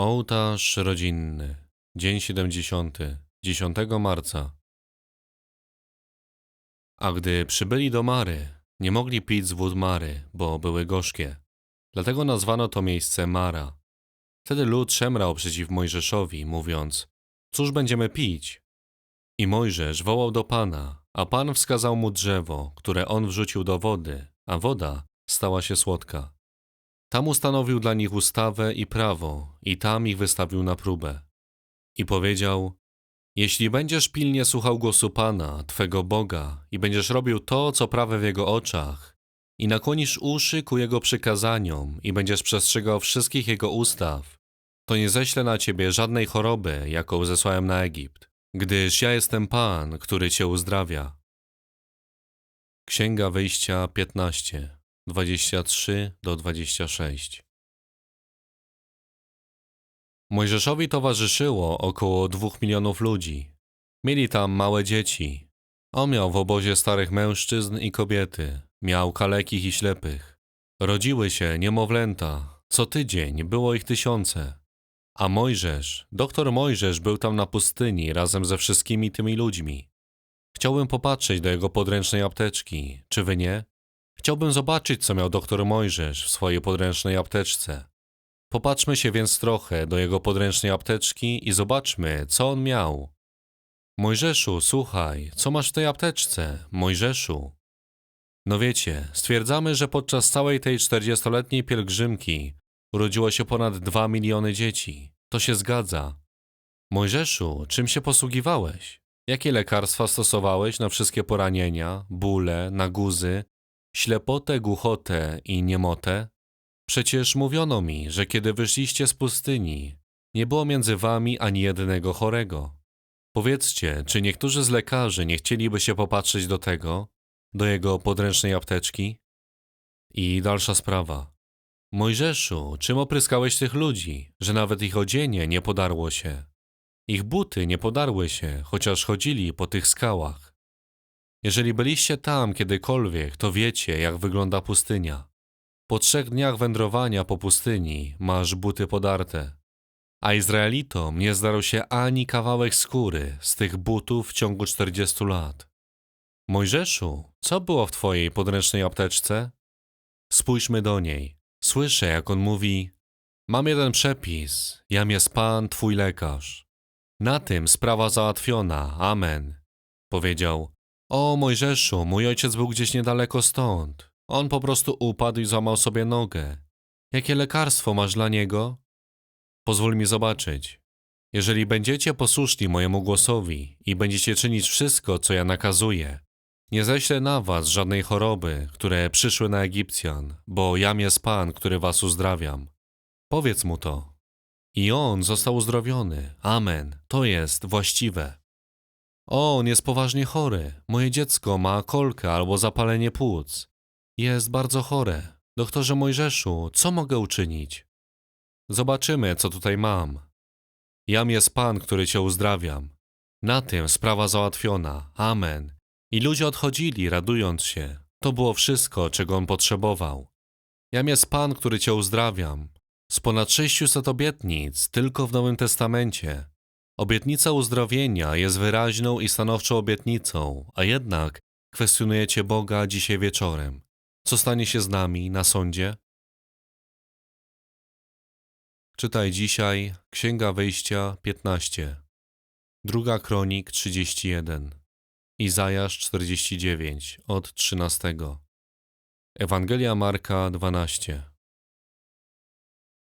Ołtarz rodzinny. Dzień 70. 10 marca. A gdy przybyli do Mary, nie mogli pić z wód Mary, bo były gorzkie. Dlatego nazwano to miejsce Mara. Wtedy lud szemrał przeciw Mojżeszowi, mówiąc: Cóż będziemy pić? I Mojżesz wołał do Pana, a Pan wskazał mu drzewo, które on wrzucił do wody, a woda stała się słodka. Tam ustanowił dla nich ustawę i prawo, i tam ich wystawił na próbę. I powiedział: Jeśli będziesz pilnie słuchał głosu Pana, twego Boga, i będziesz robił to, co prawe w jego oczach, i nakłonisz uszy ku jego przykazaniom, i będziesz przestrzegał wszystkich jego ustaw, to nie ześlę na ciebie żadnej choroby, jaką zesłałem na Egipt, gdyż ja jestem Pan, który cię uzdrawia. Księga Wyjścia 15, 23 do 26. Mojżeszowi towarzyszyło około dwóch milionów ludzi. Mieli tam małe dzieci. On miał w obozie starych mężczyzn i kobiety, miał kalekich i ślepych. Rodziły się niemowlęta, co tydzień było ich tysiące. A Mojżesz, doktor Mojżesz był tam na pustyni razem ze wszystkimi tymi ludźmi. Chciałbym popatrzeć do jego podręcznej apteczki, czy wy nie? Chciałbym zobaczyć, co miał doktor Mojżesz w swojej podręcznej apteczce. Popatrzmy się więc trochę do jego podręcznej apteczki i zobaczmy, co on miał. Mojżeszu, słuchaj, co masz w tej apteczce, Mojżeszu? No wiecie, stwierdzamy, że podczas całej tej czterdziestoletniej pielgrzymki urodziło się ponad dwa miliony dzieci. To się zgadza. Mojżeszu, czym się posługiwałeś? Jakie lekarstwa stosowałeś na wszystkie poranienia, bóle, naguzy, ślepotę, głuchotę i niemotę? Przecież mówiono mi, że kiedy wyszliście z pustyni, nie było między wami ani jednego chorego. Powiedzcie, czy niektórzy z lekarzy nie chcieliby się popatrzeć do tego, do jego podręcznej apteczki? I dalsza sprawa. Mojżeszu, czym opryskałeś tych ludzi, że nawet ich odzienie nie podarło się? Ich buty nie podarły się, chociaż chodzili po tych skałach. Jeżeli byliście tam kiedykolwiek, to wiecie, jak wygląda pustynia. Po trzech dniach wędrowania po pustyni masz buty podarte. A Izraelitom nie zdarł się ani kawałek skóry z tych butów w ciągu 40 lat. Mojżeszu, co było w twojej podręcznej apteczce? Spójrzmy do niej. Słyszę, jak on mówi: Mam jeden przepis, jam jest Pan, twój lekarz. Na tym sprawa załatwiona, amen. Powiedział: O Mojżeszu, mój ojciec był gdzieś niedaleko stąd. On po prostu upadł i złamał sobie nogę. Jakie lekarstwo masz dla niego? Pozwól mi zobaczyć. Jeżeli będziecie posłuszni mojemu głosowi i będziecie czynić wszystko, co ja nakazuję, nie ześlę na was żadnej choroby, które przyszły na Egipcjan, bo jam jest Pan, który was uzdrawiam. Powiedz mu to. I on został uzdrowiony. Amen. To jest właściwe. O, on jest poważnie chory. Moje dziecko ma kolkę albo zapalenie płuc. Jest bardzo chore. Doktorze Mojżeszu, co mogę uczynić? Zobaczymy, co tutaj mam. Jam jest Pan, który cię uzdrawiam. Na tym sprawa załatwiona. Amen. I ludzie odchodzili, radując się. To było wszystko, czego on potrzebował. Jam jest Pan, który cię uzdrawiam. Z ponad 600 obietnic tylko w Nowym Testamencie. Obietnica uzdrowienia jest wyraźną i stanowczą obietnicą, a jednak kwestionujecie Boga dzisiaj wieczorem. Co stanie się z nami na sądzie? Czytaj dzisiaj Księga Wyjścia 15, Druga Kronik 31, Izajasz 49 od 13, Ewangelia Marka 12,